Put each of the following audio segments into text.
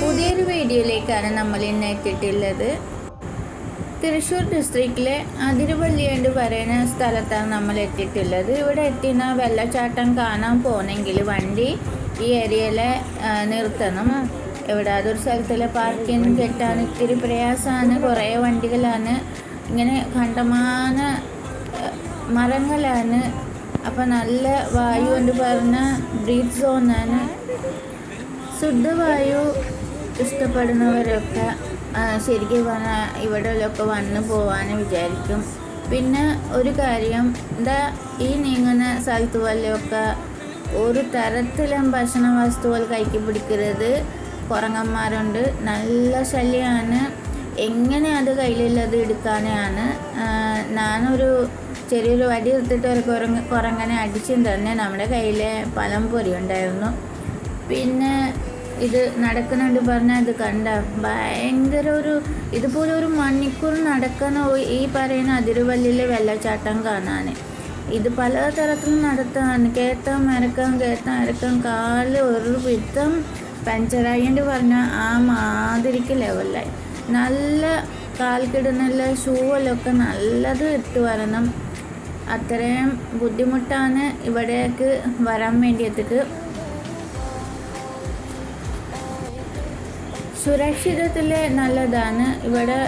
പുതിയൊരു വീഡിയോയിലേക്കാണ് നമ്മൾ ഇന്ന് എത്തിയിട്ടുള്ളത്. തൃശ്ശൂർ ഡിസ്ട്രിക്റ്റിലെ അതിരുപള്ളി എന്ന് പറയുന്ന സ്ഥലത്താണ് നമ്മൾ എത്തിയിട്ടുള്ളത്. ഇവിടെ എത്തിന വെള്ളച്ചാട്ടം കാണാൻ പോകണമെങ്കിൽ വണ്ടി ഈ ഏരിയയിൽ നിർത്തണം. ഇവിടെ അതൊരു സ്ഥലത്തിലെ പാർക്കിംഗ് കിട്ടാൻ ഇത്തിരി പ്രയാസമാണ്. കുറേ വണ്ടികളാണ്. ഇങ്ങനെ കണ്ടമാന മരങ്ങളാണ്. അപ്പം നല്ല വായു എന്ന് പറഞ്ഞ ബ്രീത്ത് സോണാണ് ശുദ്ധവായു ഇഷ്ടപ്പെടുന്നവരൊക്കെ ശരിക്കും പറഞ്ഞാൽ ഇവിടെയൊക്കെ വന്ന് പോകാൻ വിചാരിക്കും. പിന്നെ ഒരു കാര്യം എന്താ ഈ നീങ്ങുന്ന സ്ഥലത്ത് വല്ലതൊക്കെ ഒരു തരത്തിലും ഭക്ഷണ വസ്തുക്കൾ കൈക്ക് പിടിക്കരുത്. കുറങ്ങന്മാരുണ്ട് നല്ല ശല്യമാണ് എങ്ങനെ അത് കയ്യിലുള്ളത് എടുക്കാനാണ്. ഞാനൊരു ചെറിയൊരു വടി എടുത്തിട്ട് ഒരു കുറങ്ങ കുരങ്ങനെ അടിച്ചും തന്നെ നമ്മുടെ കയ്യിലെ പലം പൊരി ഉണ്ടായിരുന്നു പിന്നെ ഇത് നടക്കുന്നുണ്ട് പറഞ്ഞാൽ അത് കണ്ട ഭയങ്കര ഒരു ഇതുപോലെ ഒരു മണിക്കൂർ നടക്കുന്ന ഈ പറയുന്ന അതിരുവല്ലിലെ വെള്ളച്ചാട്ടം കാണാൻ ഇത് പലതരത്തിൽ നടത്താൻ കയറ്റം ഇറക്കം കയറ്റം ഇറക്കം കാൽ ഒരു വിധം പഞ്ചറായിട്ട് പറഞ്ഞാൽ ആ മാതിരിക്ക് ലെവലായി നല്ല കാൽക്കിടുന്നുള്ള ഷൂവിലൊക്കെ നല്ലത് ഇട്ട് വരണം. അത്രയും ബുദ്ധിമുട്ടാണ് ഇവിടേക്ക് വരാൻ വേണ്ടിയത്തേക്ക്. സുരക്ഷിതത്തിൽ നല്ലതാണ്. ഇവിടെ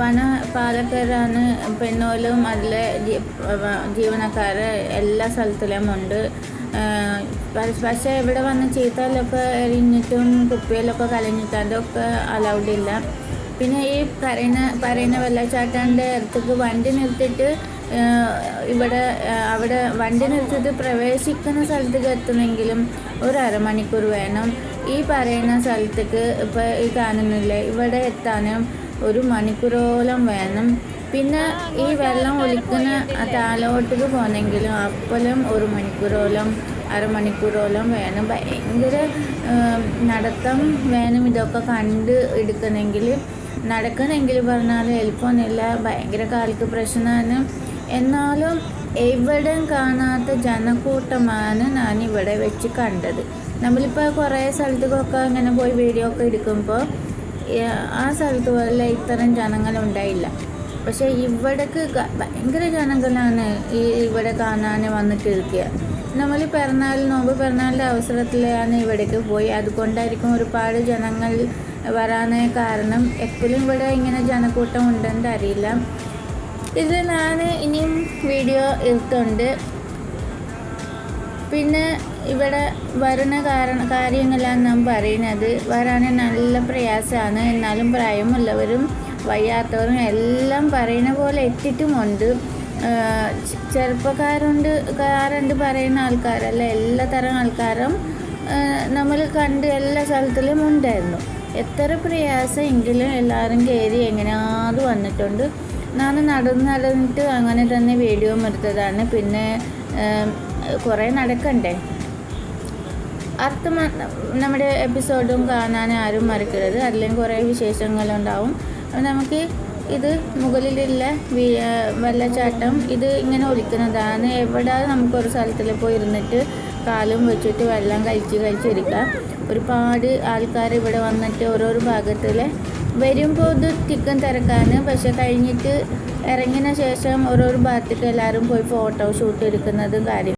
വന പാലക്കാരാണ് പെണ്ണോലും അതിലെ ജീവനക്കാര് എല്ലാ സ്ഥലത്തിലും ഉണ്ട്. പക്ഷെ ഇവിടെ വന്ന് ചീത്തലൊക്കെ എറിഞ്ഞിട്ടും കുപ്പിയിലൊക്കെ കലഞ്ഞിട്ട് അതൊക്കെ അലൗഡ് ഇല്ല. പിന്നെ ഈ പറയുന്ന പറയുന്ന വെള്ളച്ചാട്ടാന്റെ അടുത്തേക്ക് വണ്ടി നിർത്തിയിട്ട് ഇവിടെ അവിടെ വണ്ടി നിർത്തിയിട്ട് പ്രവേശിക്കുന്ന സ്ഥലത്തേക്ക് എത്തണമെങ്കിലും ഒരു അരമണിക്കൂർ വേണം. ഈ പറയുന്ന സ്ഥലത്തേക്ക് ഇപ്പോൾ ഈ കാണുന്നില്ലേ? ഇവിടെ എത്താനും ഒരു മണിക്കൂറോളം വേണം. പിന്നെ ഈ വെള്ളം ഒലിക്കുന്ന താലോട്ടേക്ക് പോകണമെങ്കിലും അപ്പോഴും ഒരു മണിക്കൂറോളം അരമണിക്കൂറോളം വേണം. ഭയങ്കര നടത്തം വേണം ഇതൊക്കെ കണ്ട് എടുക്കണമെങ്കിൽ. നടക്കണമെങ്കിൽ പറഞ്ഞാൽ എളുപ്പമൊന്നുമില്ല. ഭയങ്കര കാൽക്ക് പ്രശ്നമാണ്. എന്നാലും എവിടെയും കാണാത്ത ജനക്കൂട്ടമാണ് ഞാൻ ഇവിടെ വെച്ച് കണ്ടത്. നമ്മളിപ്പോൾ കുറേ സ്ഥലത്തേക്കൊക്കെ ഇങ്ങനെ പോയി വീഡിയോ ഒക്കെ എടുക്കുമ്പോൾ ആ സ്ഥലത്ത് പോലെ ഇത്തരം ജനങ്ങളുണ്ടായില്ല. പക്ഷേ ഇവിടേക്ക് ഭയങ്കര ജനങ്ങളാണ് ഈ ഇവിടെ കാണാൻ വന്നിട്ടിരിക്കുക നമ്മൾ പിറന്നാൾ നോമ്പ് പിറന്നാളിന്റെ അവസരത്തിലാണ് ഇവിടേക്ക് പോയി. അതുകൊണ്ടായിരിക്കും ഒരുപാട് ജനങ്ങൾ വരാൻ കാരണം എപ്പോഴും ഇവിടെ ഇങ്ങനെ ജനക്കൂട്ടം ഉണ്ടെന്ന് അറിയില്ല. ഇത് ഞാൻ ഇനിയും വീഡിയോ എടുത്തുണ്ട് പിന്നെ ഇവിടെ വരുന്ന കാരണ കാര്യങ്ങളാണ് നാം പറയുന്നത്. വരാൻ നല്ല പ്രയാസമാണ്. എന്നാലും പ്രായമുള്ളവരും വയ്യാത്തവരും എല്ലാം പറയുന്ന പോലെ എത്തിയിട്ടുമുണ്ട്. ചെറുപ്പക്കാരുണ്ട് കാരുണ്ട് പറയുന്ന ആൾക്കാരല്ല. എല്ലാ തരം ആൾക്കാരും നമ്മൾ കണ്ട് എല്ലാ സ്ഥലത്തിലും ഉണ്ടായിരുന്നു. എത്ര പ്രയാസം എങ്കിലും എല്ലാവരും കയറി എങ്ങനെയാത് വന്നിട്ടുണ്ട്. ഞാൻ നടന്ന് നടന്നിട്ട് അങ്ങനെ തന്നെ വീഡിയോ എടുത്തതാണ്. പിന്നെ കുറേ നടക്കണ്ടേ? മ- നമ്മുടെ എപ്പിസോഡും കാണാൻ ആരും മറക്കരുത്. അതിലും കുറേ വിശേഷങ്ങളുണ്ടാവും. അപ്പോൾ നമുക്ക് ഇത് മുകളിലുള്ള വെള്ളച്ചാട്ടം ഇത് ഇങ്ങനെ ഒലിക്കുന്നതാണ്. എവിടെ നമുക്കൊരു സ്ഥലത്തിൽ പോയി ഇരുന്നിട്ട് കാലും വെച്ചിട്ട് വെള്ളം കഴിച്ച് കഴിച്ചിരിക്കാം ഒരുപാട് ആൾക്കാർ ഇവിടെ വന്നിട്ട് ഓരോരോ ഭാഗത്തിൽ വരുമ്പോൾ ഇത് ചിക്കൻ തിരക്കാണ്. പക്ഷെ കഴിഞ്ഞിട്ട് ഇറങ്ങിയ ശേഷം ഓരോരോ ഭാഗത്തേക്ക് എല്ലാവരും പോയി ഫോട്ടോ ഷൂട്ട് എടുക്കുന്നതും കാര്യം